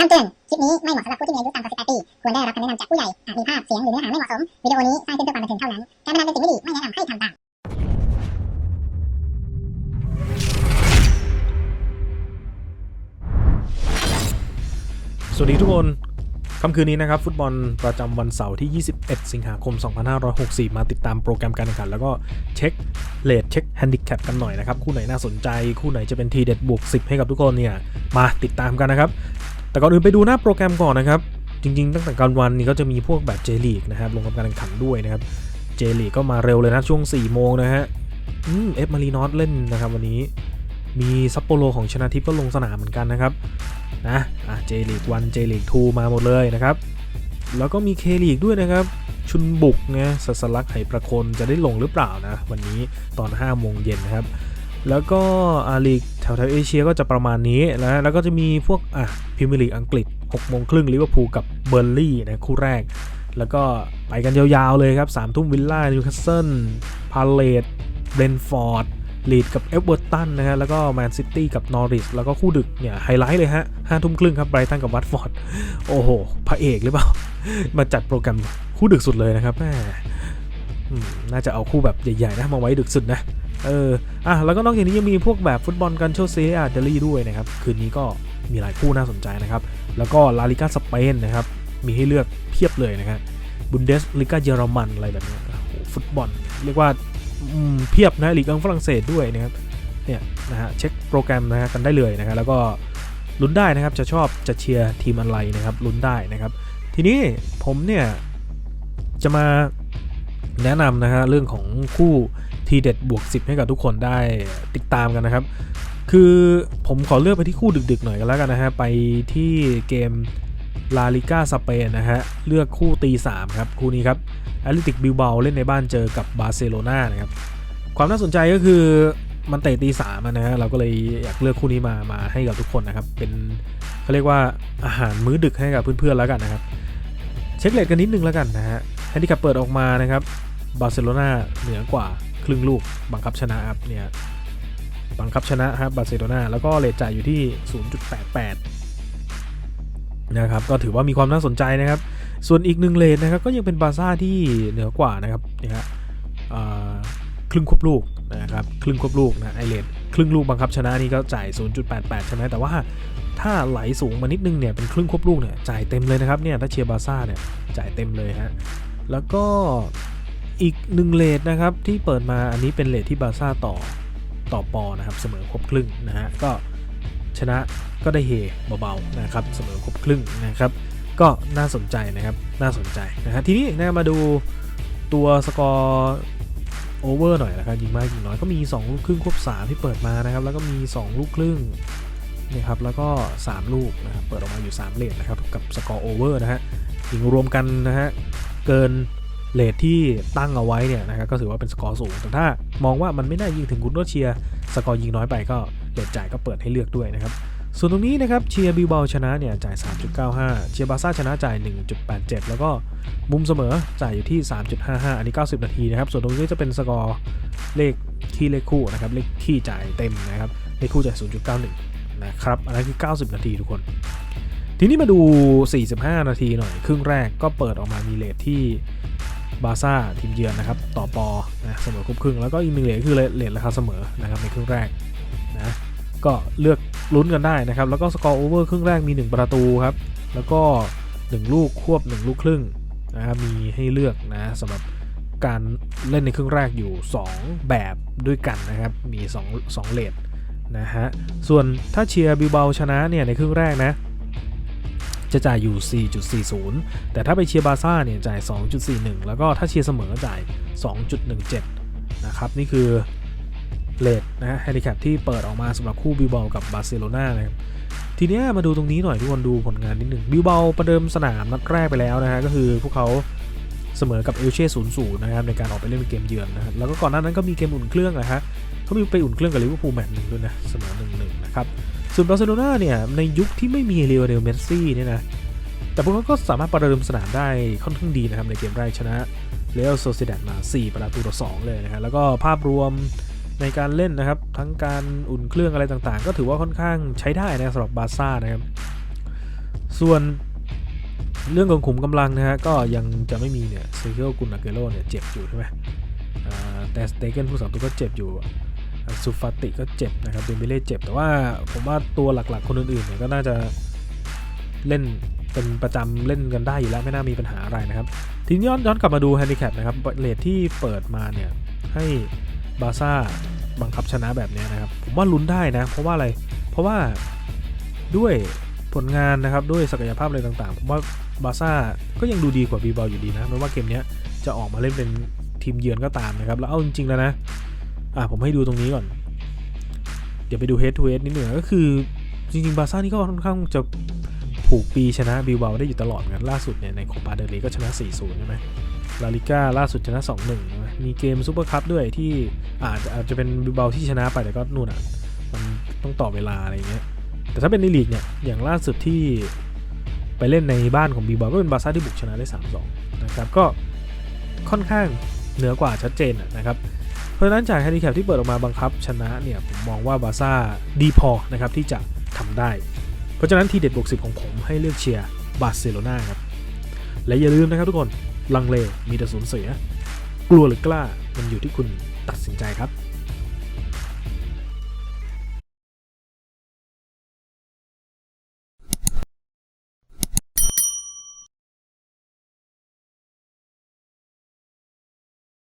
คำเตือน คลิปนี้ไม่เหมาะสำหรับผู้ที่มีอายุต่ำกว่า 18 ปี ควรได้รับคำแนะนำจากผู้ใหญ่ อาจมีภาพ เสียง หรือเนื้อหาไม่เหมาะสม วิดีโอนี้สร้างขึ้นเพื่อความบันเทิงเท่านั้น การพนันเป็นสิ่งไม่ดี ไม่แนะนำให้ทำตาม สวัสดีทุกคนค่ำคืนนี้นะครับฟุตบอลประจำวันเสาร์ที่ 21 สิงหาคม 2564 มาติดตามโปรแกรมการแข่งขัน แล้วก็เช็คเลทเช็คแฮนดิแคปกันหน่อยนะครับ คู่ไหนน่าสนใจ คู่ไหนจะเป็นทีเด็ดบวก 10 ให้กับทุกคนเนี่ย มาติดตามกันนะครับ แต่ก่อนอื่นไปดูหน้าโปรแกรมก่อนนะครับ จริงๆ ตั้งแต่กลางวันนี้ก็จะมีพวกแบบเจลีกนะครับลงกับการแข่งขันด้วยนะครับเจลีกก็มาเร็วเลยนะช่วง4โมงนะฮะอืมเอฟมารีนอสเล่นนะครับวันนี้มีซัปโปโรของชนะทิพย์ก็ลงสนามเหมือนกันนะครับนะอะเจลีกวันเจลีกทูมาหมดเลยนะครับ แล้วก็มีเคลีกด้วยนะครับ ชุนบุกนะสัสลักไหประคนจะได้ลงหรือเปล่านะ วันนี้ตอน5โมงเย็นนะครับ แล้วก็อาลีกแถวแถวๆเอเชียก็จะประมาณนี้นะแล้วก็จะมีพวกอะพิมยร์ลีกอังกฤษ6โมงครึ่งลิเวอร์พูลกับเบอร์ลี่นะคู่แรก แล้วก็ไปกันยาวๆเลยครับ3ทุ่มวิลล่านิวคาสเซิลพาเลตเบนฟอร์ดลีดกับเอฟเวอร์ตันนะฮะแล้วก็แมนซิตี้กับนอริสแล้วก็คู่ดึกเนี่ยไฮไลท์เลยฮะห้าทุ่มครึ่งครับไบรตันกับวัตฟอร์ดโอ้โห พระเอกหรือเปล่า มาจัดโปรแกรมคู่ดึกสุดเลยนะครับแม่น่าจะเอาคู่แบบใหญ่ๆนะมาไว้ดึกสุดนะ เอออะแล้วก็นอกจากนี้ยังมีพวกแบบฟุตบอลกันโชเซียเดลี่ด้วยนะครับ คืนนี้ก็มีหลายคู่น่าสนใจนะครับ แล้วก็ลาลิกาสเปนนะครับ มีให้เลือกเพียบเลยนะครับบุนเดสลิกาเยอรมันอะไรแบบนี้โอ้ฟุตบอล เรียกว่าเพียบนะลีกอังฝรั่งเศสด้วยนะครับเนี่ยนะฮะเช็คโปรแกรมนะฮะกันได้เลยนะครับแล้วก็ลุ้นได้นะครับจะชอบจะเชียร์ทีมอะไรนะครับลุ้นได้นะครับ ทีนี้ผมเนี่ยจะมาแนะนำนะฮะเรื่องของคู่ ทีเด็ดบวก 10 ให้กับทุกคนได้ติดตามกันนะครับ คือผมขอเลือกไปที่คู่ดึกๆหน่อยกันแล้วกันนะฮะ ไปที่เกมลาลิก้าสเปนนะฮะ เลือกคู่ตี 3 ครับ คู่นี้ครับแอตเลติกบิลเบาเล่นในบ้านเจอกับบาร์เซโลนานะครับ ความน่าสนใจก็คือมันเตะตีสามนะฮะเราก็เลยอยากเลือกคู่นี้มามาให้กับทุกคนนะครับ เป็นเขาเรียกว่าอาหารมื้อดึกให้กับเพื่อนๆแล้วกันนะครับ เช็คเลทกันนิดนึงแล้วกันนะฮะแฮนดิแคปเปิดออกมานะครับบาร์เซโลนาเหนือกว่า รึ่งลูกบังคับชนะครับเนี่ยบังคับชนะครับบาร์เซโลนาแล้วก็เลทจ่ายอยู่ที่ 0.88 นะครับ ก็ถือว่ามีความน่าสนใจนะครับ ส่วนอีกหนึ่งเลนนะครับก็ยังเป็นบาร์ซ่าที่เหนือกว่านะครับนี่ฮะครึ่งควบลูกนะครับครึ่งควบลูกนะไอเลนครึ่งลูกบังคับชนะนี่ก็จ่าย 0.88 ใช่ไหมแต่ว่าถ้าไหลสูงมานิดนึงเนี่ยเป็นครึ่งควบลูกเนี่ยจ่ายเต็มเลยนะครับเนี่ยถ้าเชียร์บาร์ซ่าเนี่ยจ่ายเต็มเลยฮะแล้วก็ อีกหนึ่งเลทนะครับที่เปิดมาอันนี้เป็นเลทที่บาร์ซ่าต่อต่อปอนะครับเสมอครบครึ่งนะฮะก็ชนะก็ได้เฮเบาๆนะครับเสมอครบครึ่งนะครับ ก็น่าสนใจนะครับน่าสนใจนะฮะทีนี้นะมาดูตัวสกอร์โอเวอร์หน่อยนะครับยิงมากยิงน้อยก็มี 2 ลูกครึ่งควบ3ที่เปิดมานะครับ แล้วก็มี 2 ลูกครึ่งนะครับแล้วก็ 3 ลูกนะครับเปิดออกมาอยู่ 3เลทนะครับกับสกอร์โอเวอร์นะฮะยิงรวมกันนะฮะเกิน เลทที่ตั้งเอาไว้เนี่ยนะครับก็ถือว่าเป็นสกอร์สูง แต่ถ้ามองว่ามันไม่น่ายิงถึงคุณก็เชียร์สกอร์ยิงน้อยไปก็เลทจ่ายก็เปิดให้เลือกด้วยนะครับส่วนตรงนี้นะครับเชียร์บิลเบาชนะเนี่ยจ่าย 3.95 เชียร์บาร์ซ่าชนะจ่าย 1.87 แล้วก็มุมเสมอจ่ายอยู่ที่ 3.55 อันนี้ 90 นาทีนะครับส่วนตรงนี้จะเป็นสกอร์เลขที่เลขคู่นะครับเลขที่จ่ายเต็มนะครับเลขคู่จ่าย 0.91 นะครับอันนั้นคือ 90 นาทีทุกคนทีนี้มาดู 45 นาทีหน่อย ครึ่งแรกก็เปิดออกมามีเลทที่ บาร์ซ่าทีมเยือนนะครับต่อปอนะเสมอครบครึ่งแล้วก็อีกหนึ่งเลทคือเลทราคาเสมอนะครับในครึ่งแรกนะก็เลือกลุ้นกันได้นะครับ แล้วก็สกอร์โอเวอร์ครึ่งแรกมี 1 ประตูครับ แล้วก็ 1 ลูกควบ 1 ลูกครึ่งนะครับมีให้เลือกนะสำหรับการเล่นในครึ่งแรกอยู่ 2 แบบด้วยกันนะครับ มี 2 2เลทนะฮะส่วนถ้าเชียร์บิลเบาชนะเนี่ยในครึ่งแรกนะ จะจ่ายอยู่ 4.40 แต่ถ้าไปเชียร์บาร์ซ่าเนี่ยจ่าย 2.41 แล้วก็ถ้าเชียร์เสมอจ่าย 2.17 นะครับนี่คือเลทนะฮะแฮนดิแคปที่เปิดออกมาสำหรับคู่บิลเบากับบาร์เซโลนานะครับทีเนี้ยมาดูตรงนี้หน่อยทุกคนดูผลงานนิดหนึ่งบิลเบาประเดิมสนามนัดแรกไปแล้วนะฮะก็คือพวกเขาเสมอกับเอลเช่ศูนย์ศูนย์นะครับในการออกไปเล่นเกมเยือนนะครับแล้วก็ก่อนหน้านั้นก็มีเกมอุ่นเครื่องนะฮะเขามีไปอุ่นเครื่องกับลิเวอร์พูลแมตช์หนึ่งด้วยนะเสมอหนึ่งหนึ่งนะครับ ส่วนบาร์เซโลนาเนี่ย ในยุคที่ไม่มีเรอัลเดลเมสซี่เนี่ยนะ แต่พวกเขาก็สามารถประเดิมสนามได้ค่อนข้างดีนะครับ ในเกมแรกชนะเรอัลโซเซดัดมา 4 ประตูต่อ 2 เลยนะฮะแล้วก็ภาพรวมในการเล่นนะครับ ทั้งการอุ่นเครื่องอะไรต่างๆ ก็ถือว่าค่อนข้างใช้ได้นะสำหรับบาร์ซ่านะครับ ส่วนเรื่องของขุมกำลังนะฮะก็ยังจะไม่มีเนี่ยเซเคิลกุนอาเกโรเนี่ยเจ็บอยู่ใช่ไหมแต่สเตเกนผู้สองตัวก็เจ็บอยู่ ซูฟาติก็เจ็บนะครับเดมเบเล่เจ็บ แต่ว่าผมว่าตัวหลักๆ คนอื่นๆเนี่ยก็น่าจะเล่นเป็นประจำเล่นกันได้อยู่แล้วไม่น่ามีปัญหาอะไรนะครับ ทีนี้ย้อนย้อนกลับมาดูแฮนดิแคปนะครับเลทที่เปิดมาเนี่ยให้บาซ่าบังคับชนะแบบนี้นะครับ ผมว่าลุ้นได้นะ เพราะว่าอะไร เพราะว่าด้วยผลงานนะครับด้วยศักยภาพอะไรต่างๆ ผมว่าบาซ่าก็ยังดูดีกว่าบีบอลอยู่ดีนะไม่ว่าเกมนี้จะออกมาเล่นเป็นทีมเยือนก็ตามนะครับ แล้วเอาจริงๆแล้วนะ อะผมให้ดูตรงนี้ก่อน เดี๋ยวไปดู head to head นิดหนึ่งก็คือ จริงๆ บาซ่านี่ก็ค่อนข้างจะผูกปีชนะบิลเบาได้อยู่ตลอดเหมือนกันล่าสุดเนี่ยในโคปาเดลีก็ชนะ 4-0 ใช่ไหมลาลิก้าล่าสุดชนะ 2-1 ใช่ไหมมีเกมซูเปอร์คัพด้วยที่อาจจะอาจจะเป็นบิลเบาที่ชนะไปแต่ก็นู่นอะมันต้องต่อเวลาอะไรเงี้ยแต่ถ้าเป็นในลีกเนี่ยอย่างล่าสุดที่ไปเล่นในบ้านของบิลเบาก็เป็นบาซ่าที่บุกชนะได้ 3-2 นะครับก็ค่อนข้างเหนือกว่าชัดเจนอะนะครับ เพราะฉะนั้นจากแฮนดิแคปที่เปิดออกมาบังคับชนะเนี่ยผมมองว่าบาซ่าดีพอนะครับที่จะทำได้ เพราะฉะนั้นทีเด็ดบวกสิบของผมให้เลือกเชียร์บาร์เซโลนาครับ และอย่าลืมนะครับทุกคนลังเลมีแต่สูญเสีย กลัวหรือกล้ามันอยู่ที่คุณตัดสินใจครับ